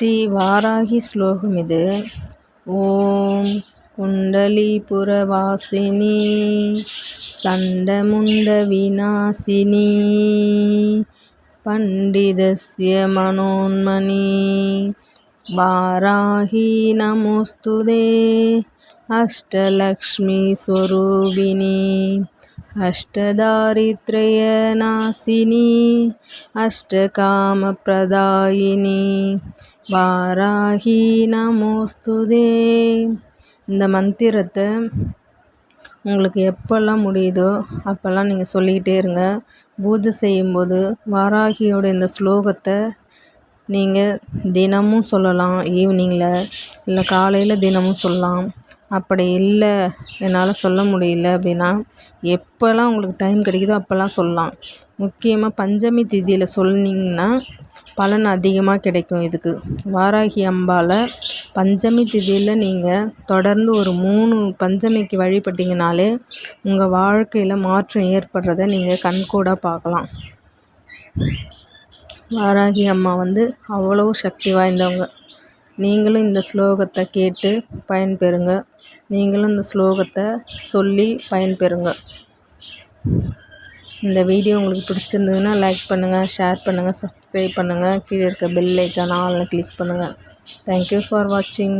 ஸ்ரீ வாராகி ஸ்லோகம் இது. ஓம் குண்டலிபுரவாசினி சண்டமுண்ட விநாசினி பண்டிதஸ்ய மனோன்மணி வாராகி நமோஸ்துதே அஷ்டலக்ஷ்மி ஸ்வரூபிணி. अष्टदारिद्र्यनाशिनी अष्टकामप्रदायिनी வாராகி நமோஸ்துதே இந்த மந்திரத்தை உங்களுக்கு எப்போல்லாம் முடியுதோ அப்போல்லாம் நீங்கள் சொல்லிக்கிட்டே இருங்க பூஜை செய்யும்போது வாராகியோட இந்த ஸ்லோகத்தை நீங்கள் தினமும் சொல்லலாம் ஈவினிங்கில் இல்லை காலையில் தினமும் சொல்லலாம் அப்படி இல்லை என்னால் சொல்ல முடியல அப்படின்னா எப்போல்லாம் உங்களுக்கு டைம் கிடைக்குதோ அப்போல்லாம் சொல்லலாம். முக்கியமாக பஞ்சமி திதியில் சொன்னீங்கன்னா பலன் அதிகமாக கிடைக்கும் இதுக்கு. வாராகி அம்பாவை பஞ்சமி திதியில் நீங்கள் தொடர்ந்து ஒரு மூணு பஞ்சமிக்கு வழிபட்டிங்கனாலே உங்கள் வாழ்க்கையில் மாற்றம் ஏற்படுறத நீங்கள் கண்கூடாக பார்க்கலாம். வாராகி அம்மா வந்து அவ்வளோ சக்தி வாய்ந்தவங்க. நீங்களும் இந்த ஸ்லோகத்தை கேட்டு பயன்பெறுங்க. நீங்களும் இந்த ஸ்லோகத்தை சொல்லி பயன்பெறுங்க. இந்த வீடியோ உங்களுக்கு பிடிச்சிருந்ததுன்னா லைக் பண்ணுங்கள் ஷேர் பண்ணுங்கள் சப்ஸ்கிரைப் பண்ணுங்கள் கீழே இருக்க பெல் ஐக்கான் ஆல்னு கிளிக் பண்ணுங்கள் தேங்க்யூ ஃபார் வாட்சிங்